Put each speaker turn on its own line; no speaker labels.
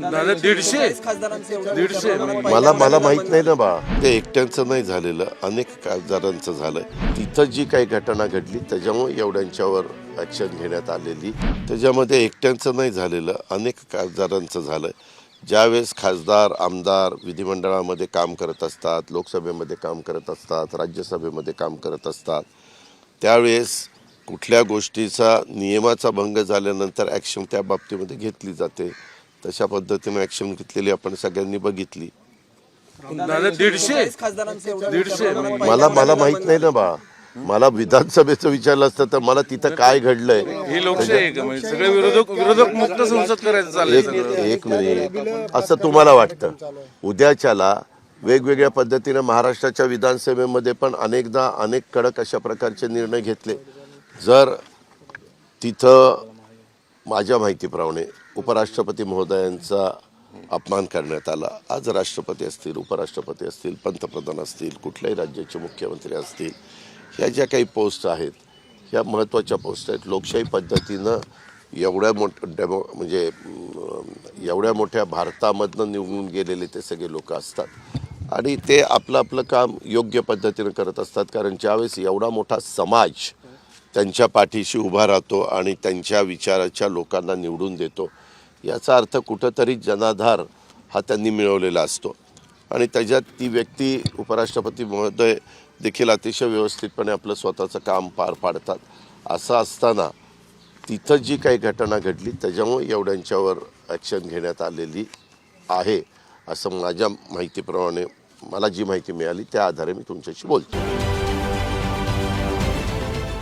दादा दीडशे. दीडशे.
मला मला माहीत नाही ना बा. ते एकट्यांचं नाही झालेलं अनेक खासदारांचं झालं. तिथं जी काही घटना घडली त्याच्यामुळे एवढ्यांच्यावर ऍक्शन घेण्यात आलेली. त्याच्यामध्ये एकट्यांचं नाही झालेलं अनेक खासदारांचं झालं. ज्यावेळेस खासदार आमदार विधिमंडळामध्ये काम करत असतात लोकसभेमध्ये काम करत असतात राज्यसभेमध्ये काम करत असतात त्यावेळेस कुठल्या गोष्टीचा नियमाचा भंग झाल्यानंतर ॲक्शन त्या बाबतीमध्ये घेतली जाते. तशा पद्धतीने ॲक्शन घेतलेली आपण सगळ्यांनी बघितली.
दीडशे? दीडशे?
मला मला माहीत नाही ना बा. मला विधानसभेचं विचारलं असतं तर मला तिथं काय घडलंय?
ही लोकशाही आहे का? म्हणजे सगळे विरोधक विरोधक मुक्त संसद करायचं चाललंय
एक एक मिनिट. असं तुम्हाला वाटतं? उद्याच्याला वेगवेगळ्या पद्धतीनं महाराष्ट्राच्या विधानसभेमध्ये पण अनेकदा अनेक कडक अशा प्रकारचे निर्णय घेतले. जर तिथं माझ्या माहितीप्रमाणे उपराष्ट्रपती महोदयांचा अपमान करण्यात आला. आज राष्ट्रपती असतील उपराष्ट्रपती असतील पंतप्रधान असतील कुठल्याही राज्याचे मुख्यमंत्री असतील ह्या ज्या काही पोस्ट आहेत ह्या महत्त्वाच्या पोस्ट आहेत. लोकशाही पद्धतीनं एवढ्या मोठ डेमो म्हणजे एवढ्या मोठ्या भारतामधनं निवडून गेलेले ते सगळे लोक असतात. आणि ते आपलं आपलं काम योग्य पद्धतीनं करत असतात. कारण ज्यावेळेस एवढा मोठा समाज त्यांच्या पाठीशी उभा राहतो आणि त्यांच्या विचाराच्या लोकांना निवडून देतो. याचा अर्थ कुठंतरी जनाधार हा त्यांनी मिळवलेला असतो. आणि त्याच्यात ती व्यक्ती उपराष्ट्रपती महोदय देखील अतिशय व्यवस्थितपणे आपलं स्वतःचं काम पार पाडतात. असं असताना तिथं जी काही घटना घडली त्याच्यामुळे एवढ्यांच्यावर ॲक्शन घेण्यात आलेली आहे असं माझ्या माहितीप्रमाणे मला जी माहिती मिळाली त्या आधारे मी तुमच्याशी बोलतो.